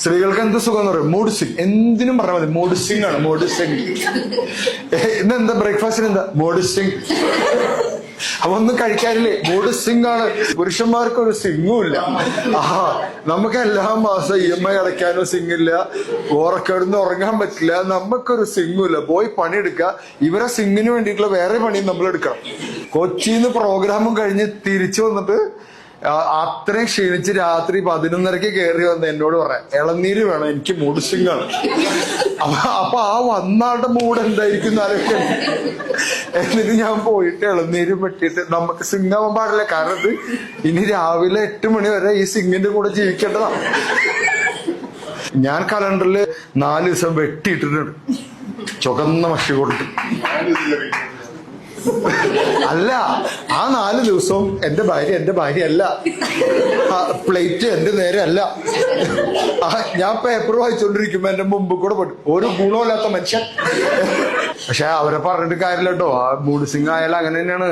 സ്ത്രീകൾക്ക് എന്ത് സുഖം എന്ന് പറയും? മൂഡ് സിംഗ് എന്തിനും പറഞ്ഞാൽ മതി. മൂഡ് സിംഗ് ആണ് മൂഡ് സിംഗ് ഇന്ന് എന്താ ബ്രേക്ക്ഫാസ്റ്റിന് എന്താ? മൂഡ് സിംഗ് അപ്പൊ ഒന്നും കഴിക്കാനില്ലേ? മൂഡ് സിംഗ് ആണ്. പുരുഷന്മാർക്ക് ഒരു സിംഗും ഇല്ല. ആഹാ നമുക്ക് എല്ലാ മാസം ഇ എം ഐ അടയ്ക്കാനോ സിംഗ് ഇല്ല. ഉറക്കെടുന്ന് ഉറങ്ങാൻ പറ്റില്ല. നമുക്കൊരു സിംഗും ഇല്ല. പോയി പണിയെടുക്കുക. ഇവരെ സിംഗിന് വേണ്ടിയിട്ടുള്ള വേറെ പണിയും നമ്മൾ എടുക്കണം കൊച്ചിന്ന് പ്രോഗ്രാമും കഴിഞ്ഞ് തിരിച്ചു വന്നിട്ട് അത്രയും ക്ഷീണിച്ച് രാത്രി പതിനൊന്നരക്ക് കയറി വന്ന് എന്നോട് പറയാം ഇളനീര് വേണം എനിക്ക് ആണ് അപ്പൊ അപ്പൊ ആ വന്നാളുടെ മൂഡ് എന്തായിരിക്കും എന്ന് എന്നിട്ട് ഞാൻ പോയിട്ട് ഇളനീര് വെട്ടിയിട്ട് നമുക്ക് സിംഗ് ആവാൻ പാടില്ല. കാരണം ഇത് ഇനി രാവിലെ എട്ട് മണി വരെ ഈ സിംഗിന്റെ കൂടെ ജീവിക്കേണ്ടതാണ് ഞാൻ കലണ്ടറിൽ നാല് ദിവസം വെട്ടിയിട്ടിട്ടുണ്ട്. ചുവന്ന മഷി കൊടുത്ത്. അല്ല ആ നാല് ദിവസവും എന്റെ ഭാര്യ എന്റെ ഭാര്യ അല്ല പ്ലേറ്റ് എന്റെ നേരെ അല്ല ഞാൻ പേപ്പർ വായിച്ചോണ്ടിരിക്കുമ്പോ എന്റെ മുമ്പ് കൂടെ പോയിട്ട് ഒരു ഗുണമില്ലാത്ത മനുഷ്യൻ. പക്ഷെ അവരെ പറഞ്ഞിട്ട് കാര്യമില്ല കേട്ടോ. ആ മൂഡ് സിംഗ് ആയാലും അങ്ങനെ തന്നെയാണ്.